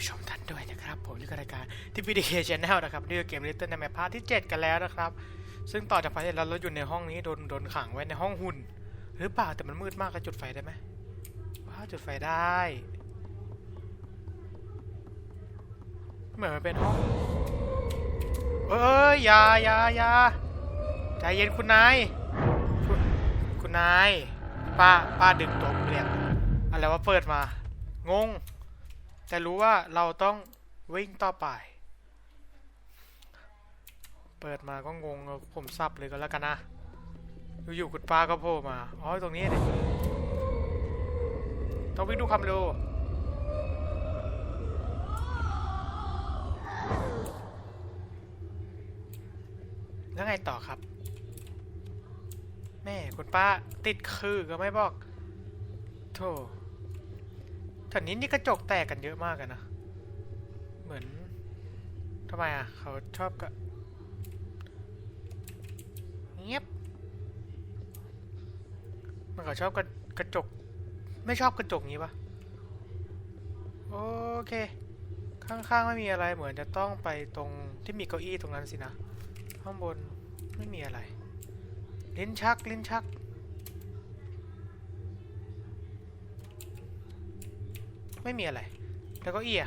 ู้ชมท่านด้วยนะครับ ผมนี่ก็รายการที่ PDK Channel นะครับนี่คือเกม Little Nightmares พาร์ทที่ 7 กันแล้วนะครับ ซึ่งต่อจากพาร์ทที่แล้วเราอยู่ในห้องนี้โดนโดนขังไว้ในห้องหุ่น หรือเปล่าแต่มันมืดมากก็จุดไฟได้ไหมว้าจุดไฟได้เหมือนมันเป็นห้องเอ้ยอยาอยาอยาใจเย็นคุณนายคุณคุณนายป้าป้าดึงตัวผมเรียกอะไรว่าเปิดมางง แต่รู้ว่าเราต้องวิ่งต่อไป เปิดมาก็งงผมสับเลยก็แล้วกันนะอยู่ๆคุณป้าก็โผล่มาอ๋อตรงนี้เลยต้องวิ่งดูความเร็วแล้วไงต่อครับ แม่คุณป้าติดคือก็ไม่บอก โธ่ แถวนี้นี่กระจกแตกกันเยอะมากอะนะ เหมือนทำไมอะ เขาชอบกะเงียบมันเขาชอบกระกระจก ไม่ชอบกระจกงี้ปะโอเค ข้างๆไม่มีอะไรเหมือนจะต้องไปตรงที่มีเก้าอี้ตรงนั้นสินะ ข้างบนไม่มีอะไร ลิ้นชักลิ้นชัก ไม่มีอะไร แล้วก็เอีย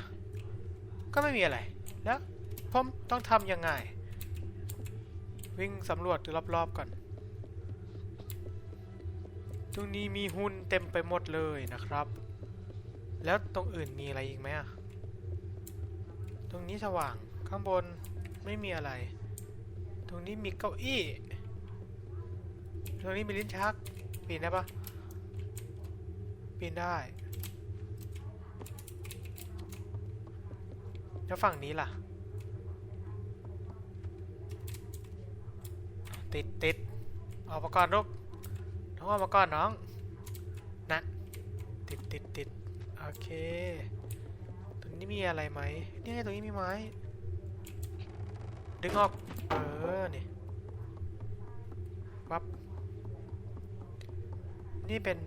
ก็ไม่มีอะไร แล้วผมต้องทำยังไง วิ่งสำรวจรอบๆก่อน ตรงนี้มีหุ่นเต็มไปหมดเลยนะครับ แล้วตรงอื่นมีอะไรอีกไหมอะตรงนี้สว่างข้างบนไม่มีอะไร ตรงนี้มีเก้าอี้ ตรงนี้มีลิ้นชัก ปีนได้ปะปีนได้ แล้วฝั่งนี้ล่ะ ติดติดออกมาก่อนลูกน้องออกมาก่อนน้อง นะ ติดติดติดโอเค ตรงนี้มีอะไรไหมนี่ไงตรงนี้มีไม้ ดึงออก เออ นี่วับนี่เป็น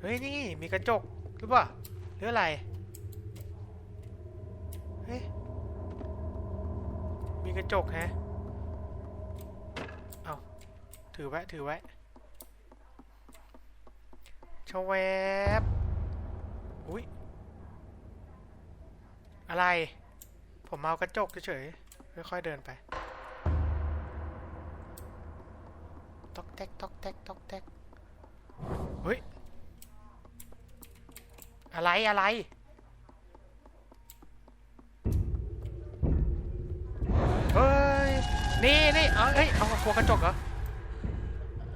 เฮ้ย นี่ มีกระจก หรือเปล่า หรืออะไร เฮ้ย มี กระจกแฮะ เอาถือไว้ ถือไว้ชวแวบอุ้ย อะไร ผมเอากระจกเฉยๆ ค่อยๆเดินไป ตอกแตกตอกแตกตอกแตกเฮ้ย อะไรอะไร นี่นี่เอาเอ้ยเอากลัวกระจกเหรอ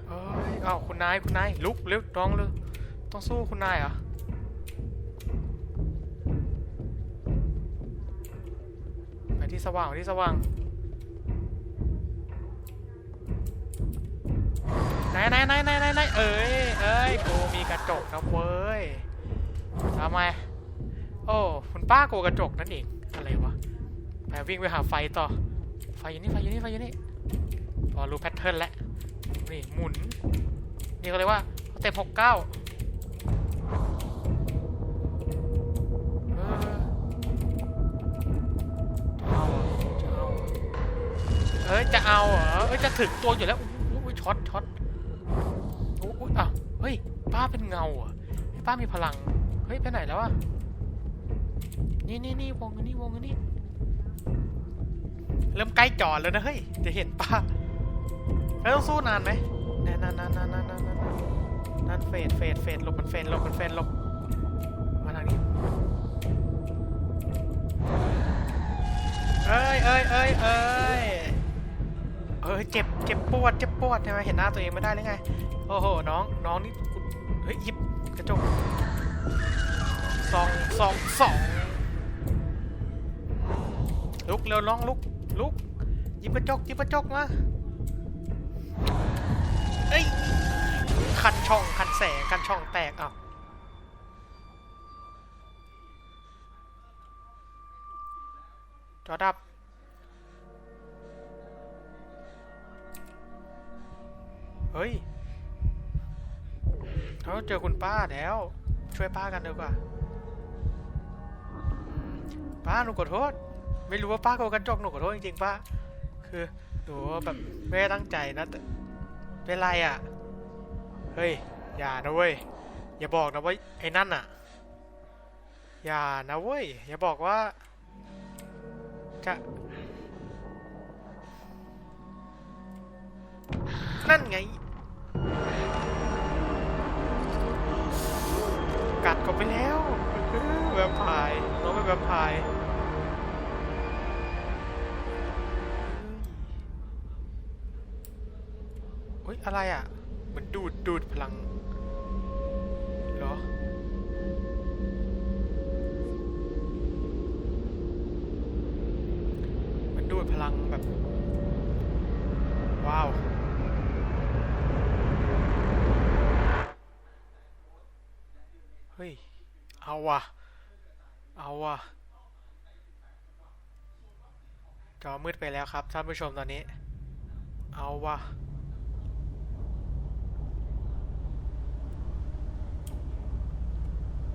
เอ้ยเอาคุณนายคุณนายลุกเร็วน้องเร็วต้องสู้คุณนายเหรอไปที่สว่างไปที่สว่างไหนไหนไหนไหนไหนไหนเอ้ยเอ้ยกูมีกระจกครับเว้ยทำไมโอ้คุณป้ากูกระจกนั่นเองอะไรวะไปวิ่งไปหาไฟต่อ อยู่นี่ไฟอยู่นี่ไฟอยู่นี่พอรู้แพทเทิร์นแล้วนี่หมุน นี่ก็เลยว่าเต็ปหกเก้าเออจะเอาเหรอเอ้ยจะถึงตัวอยู่แล้วอุ้ยช็อตช็อตโอ้ยอ้าวเฮ้ยป้าเป็นเงาอะป้ามีพลัง เฮ้ยไปไหนแล้วอะนี่นี่นี่วงนี้วงนนี้ เริ่มใกล้จอดแล้วนะเฮ้ยจะเห็นป่ะแล้วต้องสู้นานไหมนานนานนานนานนานนานนานเฟดเฟดเฟดหลบมันเฟดหลบมันเฟดหลบมาทางนี้เอ้ยเอ้ยเอ้ยเอ้ยเอ้ยเจ็บเจ็บปวดเจ็บปวดใช่ไหมเห็นหน้าตัวเองไม่ได้หรือไงโอ้โหน้องน้องนี่เฮ้ยหยิบกระจกสองสองสองลุกเร็วน้องลุก ลุกยิบกระจกยิบกระจกมาเอ้ยคันช่องคันแสงคันช่องแตกอ้าวจอดับเฮ้ยเราเจอคุณป้าแล้ว ช่วยป้ากันดีกว่า ป้าหนูขอโทษ ไม่รู้ว่าป้าโกงกระจกหนูขอโทษจริงๆป้าคือหนูแบบไม่ได้ตั้งใจนะแต่เป็นไรอะ เฮ้ย อย่านะเว้ย อย่าบอกนะว่าไอ้นั่นอะ อย่านะเว้ย อย่าบอกว่า จะ นั่นไง กัดก็ไปแล้วแวมไพร์น้องเป็นแวมไพร์เฮ้ย อะไรอะเหมือนดูดดูดพลัง เหรอมือนดูดพลังแบบ ว้าวเฮ้ย เอาวะเอาวะจอมืดไปแล้วครับท่านผู้ชมตอนนี้ เอาว่ะ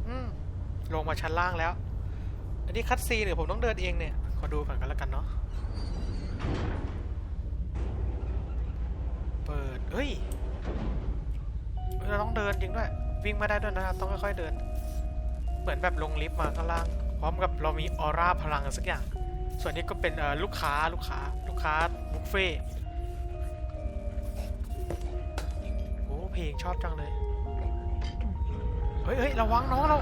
อืม ลงมาชั้นล่างแล้ว อันนี้คัดซีนหรือผมต้องเดินเองเนี่ย ขอดูก่อนกันแล้วกันเนาะ เปิด เฮ้ย เราต้องเดินจริงด้วย วิ่งไม่ได้ด้วยนะครับต้องค่อยๆเดิน เหมือนแบบลงลิฟต์มาข้างล่าง พร้อมกับเรามีออร่าพลังสักอย่าง ส่วนนี้ก็เป็นลูกค้าลูกค้า ลูกค้าบุฟเฟ่โอ้เพลงชอบจังเลย เฮ้ยเฮ้ยระวังน้องเรา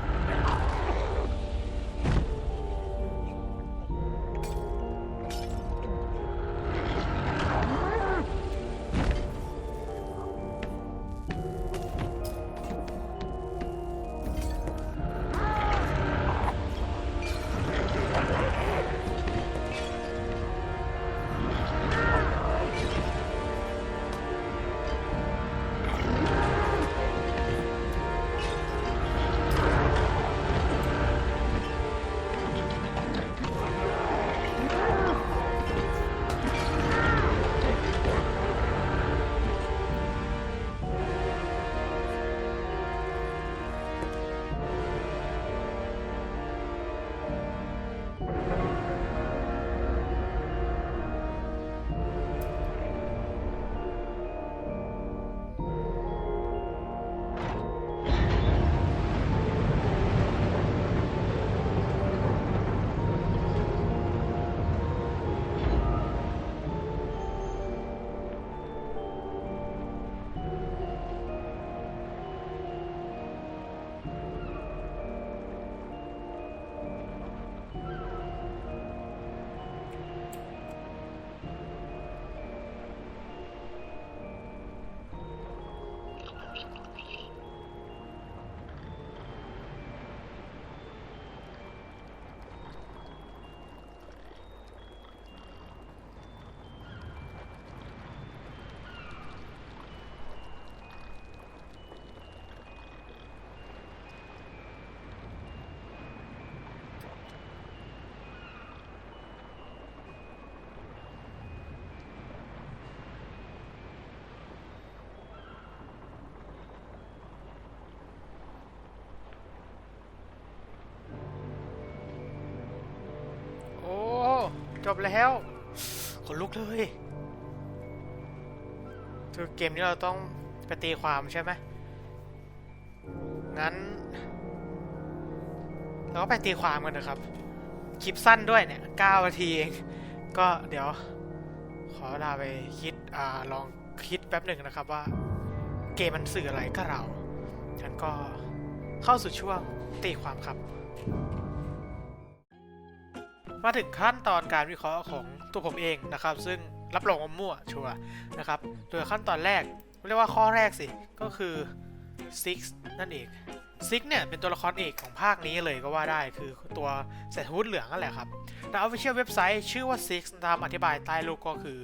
จบแล้วขนลุกเลยคือเกมนี้เราต้องไปตีความใช่ไหมงั้น เราก็ไปตีความกันนะครับ คลิปสั้นด้วยเนี่ย9นาทีเอง ก็เดี๋ยว ขอเวลาไปคิดอ่าลองคิดแป๊บหนึ่งนะครับว่า เกมมันสื่ออะไรกับเราฉันก็เข้าสู่ช่วงตีความครับ มาถึงขั้นตอนการวิเคราะห์ของตัวผมเองนะครับ ซึ่งรับรองว่ามั่วชัวร์นะครับ โดยขั้นตอนแรกเรียกว่าข้อแรกสิ ก็คือ Six นั่นเอง Six เนี่ยเป็นตัวละครเอกของภาคนี้เลยก็ว่าได้คือตัวใส่ฮูดเหลืองนั่นแหละครับใน Official เว็บไซต์ชื่อว่า Six ตามอธิบายใต้รูปก็คือ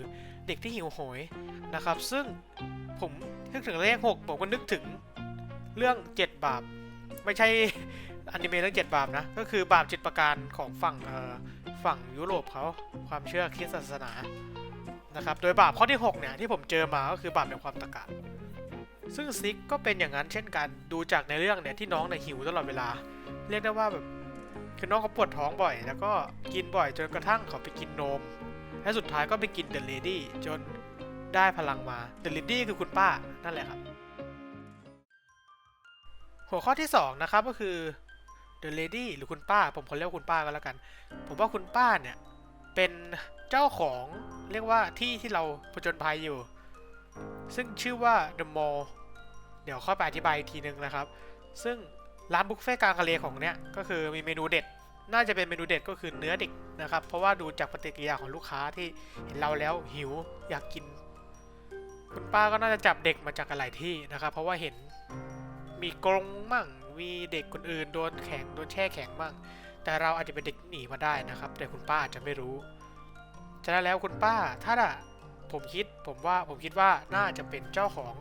เด็กที่หิวโหยนะครับ ซึ่งผมนึกถึงเลข 6 ผมก็นึกถึงเรื่อง 7 บาป ไม่ใช่อนิเมะเรื่อง 7 บาปนะ ก็คือบาปจิตประการของฝั่งเอ่อ ฝั่งยุโรปเขาความเชื่อคริสต์ศาสนานะครับ โดยบาปข้อที่6เนี่ยที่ผมเจอมาก็คือบาปแห่งความตะกะซึ่งซิกก็เป็นอย่างนั้นเช่นกันดูจากในเรื่องเนี่ยที่น้องเนี่ยหิวตลอดเวลา เรียกได้ว่าแบบคือน้องเขาปวดท้องบ่อย แล้วก็กินบ่อยจนกระทั่งเขาไปกินนม และสุดท้ายก็ไปกินเดอะเลดี้จนได้พลังมาเดอะเลดี้คือคุณป้านั่นแหละครับ หัวข้อที่ 2 นะครับก็คือ The Lady หรือคุณป้า ผมขอเรียกคุณป้าก็แล้วกัน ผมว่าคุณป้าเนี่ย เป็นเจ้าของเรียกว่าที่ที่เราผจญภัยอยู่ ซึ่งชื่อว่า The Mall เดี๋ยวค่อยไปอธิบายอีกทีนึงนะครับ ซึ่งร้านบุฟเฟ่ต์กลางทะเลของเนี้ยก็คือมีเมนูเด็ด น่าจะเป็นเมนูเด็ดก็คือเนื้อเด็กนะครับ เพราะว่าดูจากปฏิกิริยาของลูกค้าที่เห็นเราแล้วหิวอยากกิน คุณป้าก็น่าจะจับเด็กมาจากหลายที่นะครับ เพราะว่าเห็นมีกรงมั่ง มีเด็กคนอื่นโดนแข็งโดนแช่แข็งมั่งแต่เราอาจจะเป็นเด็กหนีมาได้นะครับ แต่คุณป้าอาจจะไม่รู้ฉะนั้นแล้วคุณป้าถ้าผมคิดผมว่าผมคิดว่าน่าจะเป็นเจ้าของ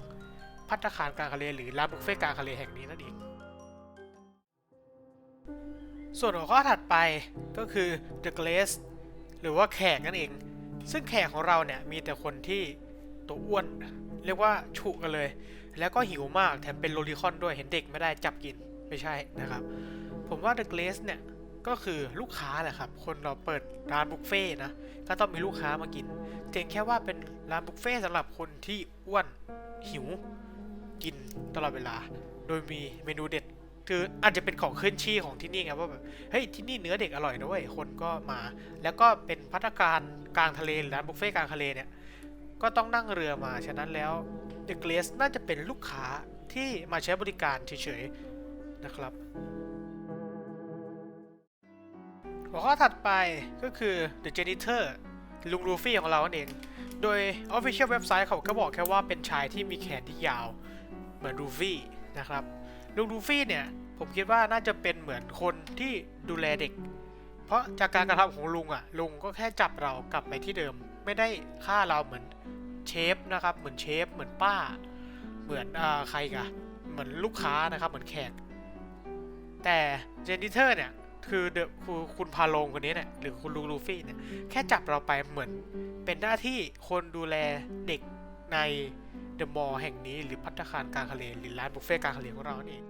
พัตตาคารกลางทะเลหรือร้านบุฟเฟ่กลางทะเลแห่งนี้นั่นเองส่วนหัวข้อถัดไปก็คือ The Glaze หรือว่าแขกนั่นเอง ซึ่งแขกของเราเนี่ยมีแต่คนที่ ตัวอ้วน เรียกว่าฉุกันเลย แล้วก็หิวมากแถมเป็นโลลิคอนด้วยเห็นเด็กไม่ได้จับกินไม่ใช่นะครับ ผมว่า The Glaze เนี่ยก็คือลูกค้าแหละครับ คนเราเปิดร้านบุฟเฟ่นะก็ต้องมีลูกค้ามากินเพียงแค่ว่าเป็นร้านบุฟเฟ่สำหรับคนที่อ้วนหิวกินตลอดเวลา โดยมีเมนูเด็ด คืออาจจะเป็นของขึ้นชื่อของที่นี่ไงว่าแบบเฮ้ยที่นี่เนื้อเด็กอร่อยนะเว้ยคนก็มา แล้วก็เป็นพัตตาการกลางทะเลหรือร้านบุฟเฟ่กลางทะเลเนี่ย ก็ต้องนั่งเรือมา ฉะนั้นแล้ว The Glaze น่าจะเป็นลูกค้าที่มาใช้บริการเฉยๆนะครับ หัวข้อถัดไปก็คือ The Janitor ลุงลูฟี่ของเราเอง โดย Official เว็บไซต์เขาก็บอกแค่ว่าเป็นชายที่มีแขนที่ยาว เหมือนลูฟี่นะครับ ลุงลูฟี่เนี่ย ผมคิดว่าน่าจะเป็นเหมือนคนที่ดูแลเด็ก เพราะจากการกระทำของลุงอะ่ะ ลุงก็แค่จับเรากลับไปที่เดิม ไม่ได้ฆ่าเราเหมือนเชฟนะครับ เหมือนเชฟ เหมือนป้า เหมือนอ่าใครกะเหมือนลูกค้านะครับ เหมือนแขก แต่เจนนิเตอร์เนี่ยคือเดคือคุณพาโลงคนนี้เนี่ยหรือคุณลุงลูฟี่เนี่ยแค่จับเราไปเหมือนเป็นหน้าที่คนดูแลเด็กในเดอะมอลล์แห่งนี้หรือพัตตาคารกลางทะเลหรือร้านบุฟเฟ่ต์กลางทะเลของเรานี่นเอง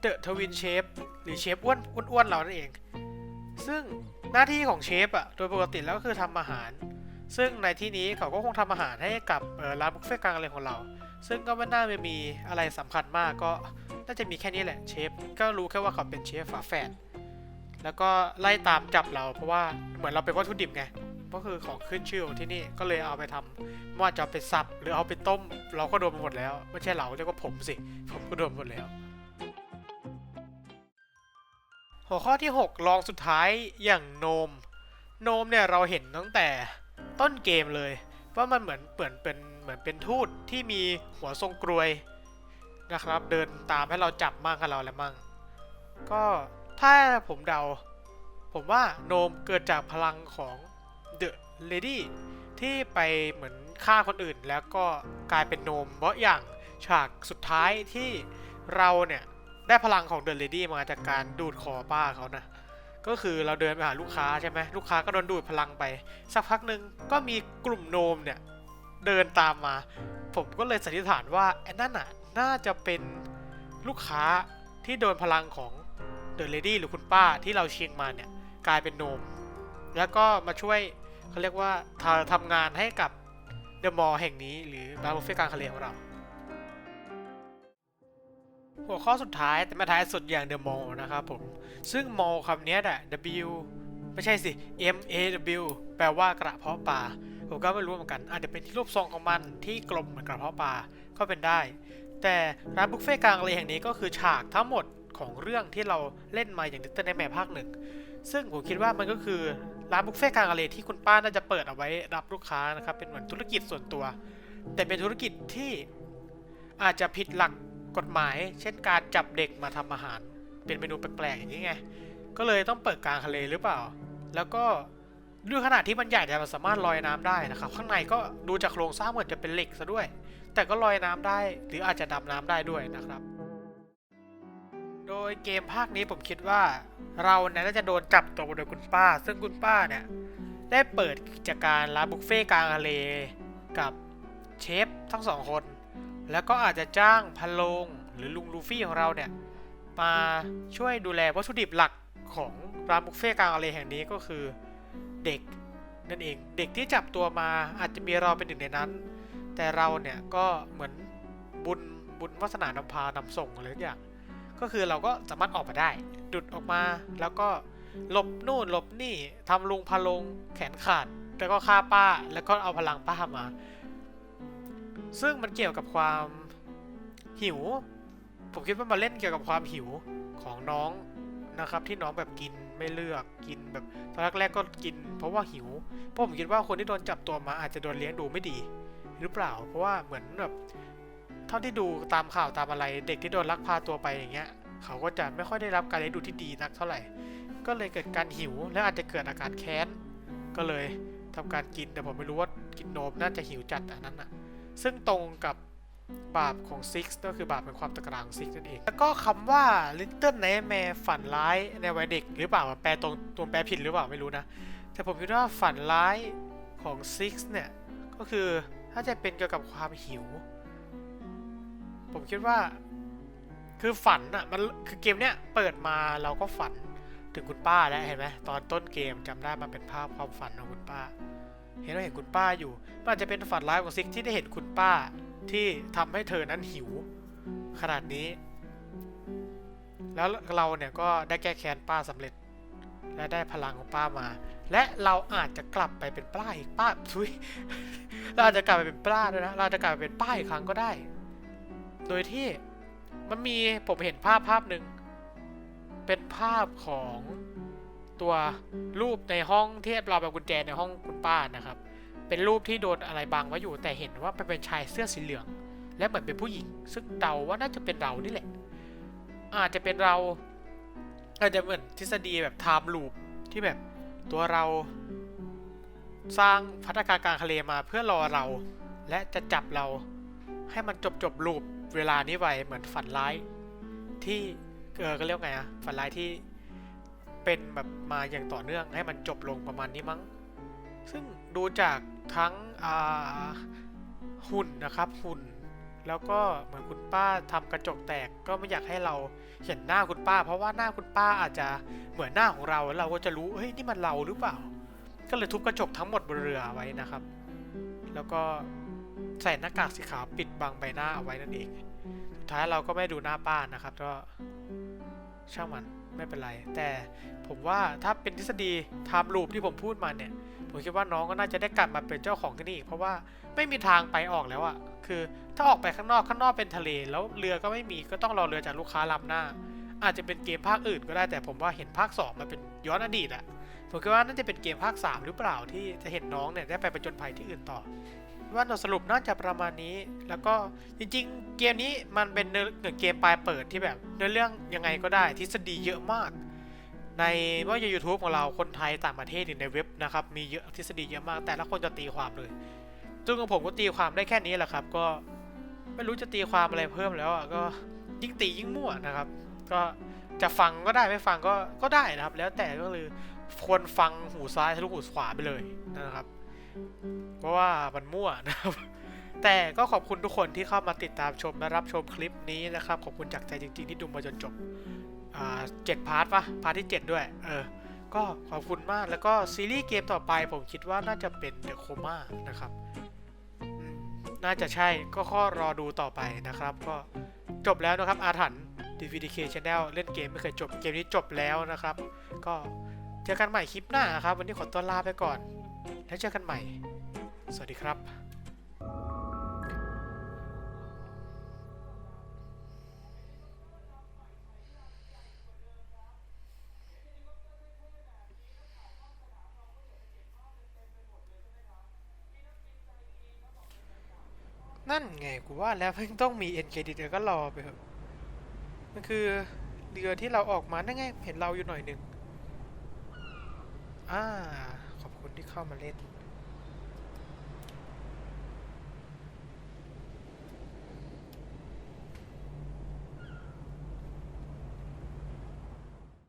เดอะทวินเชฟหรือเชฟอ้วนอ้วนๆเรานั่นเอง ซึ่ง หน้าที่ของเชฟอะโดยปกติแล้วก็คือทำอาหาร ซึ่งในที่นี้เขาก็คงทำอาหารให้กับร้านบุฟเฟ่ต์กลางทะเลของเรา ซึ่งก็ไม่น่าจะมีอะไรสำคัญมากก็น่าจะมีแค่นี้แหละเชฟก็รู้แค่ว่าเขาเป็นเชฟฝาแฝดแล้วก็ไล่ตามจับเราเพราะว่าเหมือนเราเป็นวัตถุดิบไงก็คือของขึ้นชื่อของที่นี่ก็เลยเอาไปทำไม่ว่าจะเอาไปสับหรือเอาไปต้ม เราก็โดนไปหมดแล้ว ไม่ใช่เราเรียกว่าผมสิ ผมก็โดนหมดแล้ว หัวข้อที่6ลองสุดท้ายอย่างโนม โนมเนี่ยเราเห็นตั้งแต่ต้นเกมเลย ว่ามันเหมือนเปิดเป็นเหมือนเป็นทูตที่มีหัวทรงกรวยนะครับ เดินตามให้เราจับมั่งกับเราแล้วมั่ง ก็ถ้าผมเดา ผมว่าโนมเกิดจากพลังของ The Lady ที่ไปเหมือนฆ่าคนอื่นแล้วก็กลายเป็นโนมเพราะอย่างฉากสุดท้ายที่เราเนี่ย ได้พลังของ The Lady มาจากการดูดคอป้าเขานะ ก็คือเราเดินไปหาลูกค้าใช่ไหมลูกค้าก็โดนดูดพลังไป สักพักหนึ่งก็มีกลุ่มโนมเนี่ยเดินตามมา ผมก็เลยสันนิษฐานว่าไอ้นั่นน่ะน่าจะเป็นลูกค้าที่โดนพลังของเดอะเลดี้หรือคุณป้าที่เราเชียงมาเนี่ยกลายเป็นโนม แล้วก็มาช่วยเขาเรียกว่าทาทำงานให้กับเดอะมอลล์แห่งนี้หรือร้านบุฟเฟ่กลางทะเลของเรา หัวข้อสุดท้ายแต่ไม่ท้ายสุดอย่างเดอะมอลนะครับผม ซึ่งมอลคำนี้น่ะ W ไม่ใช่สิ M A W แปลว่ากระเพาะปลาผมก็ไม่รู้เหมือนกัน อาจจะเป็นที่รูปทรงของมันที่กลมเหมือนกระเพาะปลาก็เป็นได้ แต่ร้านบุฟเฟ่ต์กลางทะเลแห่งนี้ก็คือฉากทั้งหมดของเรื่องที่เราเล่นมาอย่างดิจิตอลในแมภาคหนึ่ง ซึ่งผมคิดว่ามันก็คือร้านบุฟเฟ่ต์กลางทะเลที่คุณป้าน่าจะเปิดเอาไว้รับลูกค้านะครับ เป็นเหมือนธุรกิจส่วนตัว แต่เป็นธุรกิจที่อาจจะผิดหลัก กฎหมาย เช่นการจับเด็กมาทำอาหาร เป็นเมนูแปลกๆอย่างนี้ไง ก็เลยต้องเปิดกลางทะเลหรือเปล่า แล้วก็ด้วยขนาดที่มันใหญ่แต่มันสามารถลอยน้ำได้นะครับ ข้างในก็ดูจากโครงสร้างเหมือนจะเป็นเหล็กซะด้วย แต่ก็ลอยน้ำได้ หรืออาจจะดำน้ำได้ด้วยนะครับ โดยเกมภาคนี้ผมคิดว่า เราเนี่ยน่าจะโดนจับตัวโดยคุณป้า ซึ่งคุณป้าเนี่ยได้เปิดกิจการร้านบุฟเฟ่กลางทะเลกับเชฟทั้งสองคน แล้วก็อาจจะจ้างพันโลงหรือลุงลูฟี่ของเราเนี่ย มาช่วยดูแลวัตถุดิบหลักของร้านบุฟเฟ่กลางทะเลแห่งนี้ก็คือเด็กนั่นเอง เด็กที่จับตัวมาอาจจะมีเราเป็นหนึ่งในนั้น แต่เราเนี่ยก็เหมือนบุญบุญวาสนานำพานำส่งอะไรทุกอย่าง ก็คือเราก็สามารถออกมาได้ ดุดออกมาแล้วก็หลบนู่นหลบนี่ทำลุงพะลงแขนขาด แล้วก็ฆ่าป้าแล้วก็เอาพลังป้ามา ซึ่งมันเกี่ยวกับความหิว ผมคิดว่ามาเล่นเกี่ยวกับความหิวของน้องนะครับ ที่น้องแบบกินไม่เลือกกินแบบตอนแรกๆก็กิน เพราะว่าหิวเพราะผมคิดว่าคนที่โดนจับตัวมาอาจจะโดนเลี้ยงดูไม่ดี หรือเปล่า เพราะว่าเหมือนแบบเท่าที่ดูตามข่าวตามอะไรเด็กที่โดนลักพาตัวไปอย่างเงี้ย เขาก็จะไม่ค่อยได้รับการเลี้ยงดูที่ดีนักเท่าไหร่ ก็เลยเกิดการหิวและอาจจะเกิดอาการแค้นก็เลยทำการกินแต่ผมไม่รู้ว่ากินนมน่าจะหิวจัดอันนั้นน่ะ ซึ่งตรงกับบาปของซิกก็คือบาปเป็นความตะกร้างซิกนั่นเอง แล้วก็คำว่า Little Nightmare ฝันร้ายในวัยเด็กหรือเปล่าแปลตรงตัวแปลผิดหรือเปล่าไม่รู้นะ แต่ผมคิดว่าฝันร้ายของซิกเนี่ยก็คือถ้าจะเป็นเกี่ยวกับความหิว ผมคิดว่าคือฝันอะมันคือเกมเนี้ยเปิดมาเราก็ฝันถึงคุณป้าแล้วเห็นไหมตอนต้นเกมจำได้มันเป็นภาพความฝันของคุณป้า เห็นเราเห็นคุณป้าอยู่มันอาจจะเป็นฝันร้ายของซิกที่ได้เห็นคุณป้าที่ทำให้เธอนั้นหิว ขนาดนี้ แล้วเราเนี่ยก็ได้แก้แค้นป้าสำเร็จ และได้พลังของป้ามา และเราอาจจะกลับไปเป็นป้าอีกป้าทุยเราอาจจะกลับไปเป็นป้าด้วยนะ เราจะกลับไปเป็นป้าอีกครั้งก็ได้ โดยที่มันมีผมเห็นภาพภาพหนึ่งเป็นภาพของ ตัวรูปในห้องที่เราแบบกุญแจในห้องคุณป้านะครับ เป็นรูปที่โดนอะไรบังไว้อยู่แต่เห็นว่าเป็นชายเสื้อสีเหลือง และเหมือนเป็นผู้หญิง ซึ่งเดาว่าน่าจะเป็นเรานี่แหละ อาจจะเป็นเราอาจจะเหมือนทฤษฎีแบบไทม์ลูปที่แบบตัวเราสร้างพัฒนาการกลางทะเลมาเพื่อรอเรา และจะจับเราให้มันจบจบลูปเวลานี้ไวเหมือนฝันร้ายที่เออก็เรียกไงอะฝันร้ายที่ เป็นแบบมาอย่างต่อเนื่องให้มันจบลงประมาณนี้มั้ง ซึ่งดูจากทั้งหุ่นนะครับหุ่น แล้วก็เหมือนคุณป้าทำกระจกแตกก็ไม่อยากให้เราเห็นหน้าคุณป้า เพราะว่าหน้าคุณป้าอาจจะเหมือนหน้าของเราแล้วเราก็จะรู้เฮ้ยนี่มันเราหรือเปล่า ก็เลยทุบกระจกทั้งหมดบนเรือไว้นะครับ แล้วก็ใส่หน้ากากสีขาวปิดบังใบหน้าเอาไว้นั่นเอง สุดท้ายเราก็ไม่ดูหน้าป้านะครับก็ ช่างมันไม่เป็นไร แต่ผมว่าถ้าเป็นทฤษฎีไทม์ลูปที่ผมพูดมาเนี่ย ผมคิดว่าน้องก็น่าจะได้กลับมาเป็นเจ้าของที่นี่อีกเพราะว่าไม่มีทางไปออกแล้วอะคือถ้าออกไปข้างนอกข้างนอกเป็นทะเล แล้วเรือก็ไม่มีก็ต้องรอเรือจากลูกค้าลำหน้า อาจจะเป็นเกมภาคอื่นก็ได้แต่ผมว่าเห็นภาค2มาเป็นย้อนอดีตอะผมคิดว่าน่าจะเป็นเกมภาค 3 หรือเปล่าที่จะเห็นน้องเนี่ยได้ไปประจนภัยที่อื่นต่อ ว่าบทสรุปน่าจะประมาณนี้ แล้วก็จริงๆ เกมนี้มันเป็นเนื้อเหมือนเกมปลายเปิดที่แบบเนื้อเรื่องยังไงก็ได้ทฤษฎีเยอะมาก ในว่าใน YouTube ของเราคนไทยต่างประเทศหรือในเว็บนะครับมีเยอะทฤษฎีเยอะมาก แต่ละคนจะตีความเลยซึ่งผมก็ตีความได้แค่นี้แหละครับ ก็ไม่รู้จะตีความอะไรเพิ่มแล้วก็ยิ่งตียิ่งมั่วนะครับ ก็จะฟังก็ได้ไม่ฟังก็ก็ได้นะครับ แล้วแต่ก็คือควรฟังหูซ้ายทะลุหูขวาไปเลยนะครับ เพราะว่ามันมั่วนะครับ แต่ก็ขอบคุณทุกคนที่เข้ามาติดตามชมและรับชมคลิปนี้นะครับ ขอบคุณจากใจจริง ๆ ที่ดูมาจนจบอ่าเจ็ดพาร์ทปะพาร์ทที่ 7 ด้วย เออ ก็ขอบคุณมากแล้วก็ซีรีส์เกมต่อไปผมคิดว่าน่าจะเป็น The Coma นะครับ น่าจะใช่ก็ข้อรอดูต่อไปนะครับ ก็จบแล้วนะครับอาถรรพ์ DVDK Channel เล่นเกมไม่เคยจบเกมนี้จบแล้วนะครับ ก็เจอกันใหม่คลิปหน้าครับ วันนี้ขอตัวลาไปก่อน แล้วเจอกันใหม่ สวัสดีครับนั่นไงกูว่าแล้วเพิ่งต้องมีเอ็นเครดิตก็รอไปเถอะมันคือเรือที่เราออกมานั่นไง เห็นเราอยู่หน่อยหนึ่งอ่า ที่เข้ามาเล่น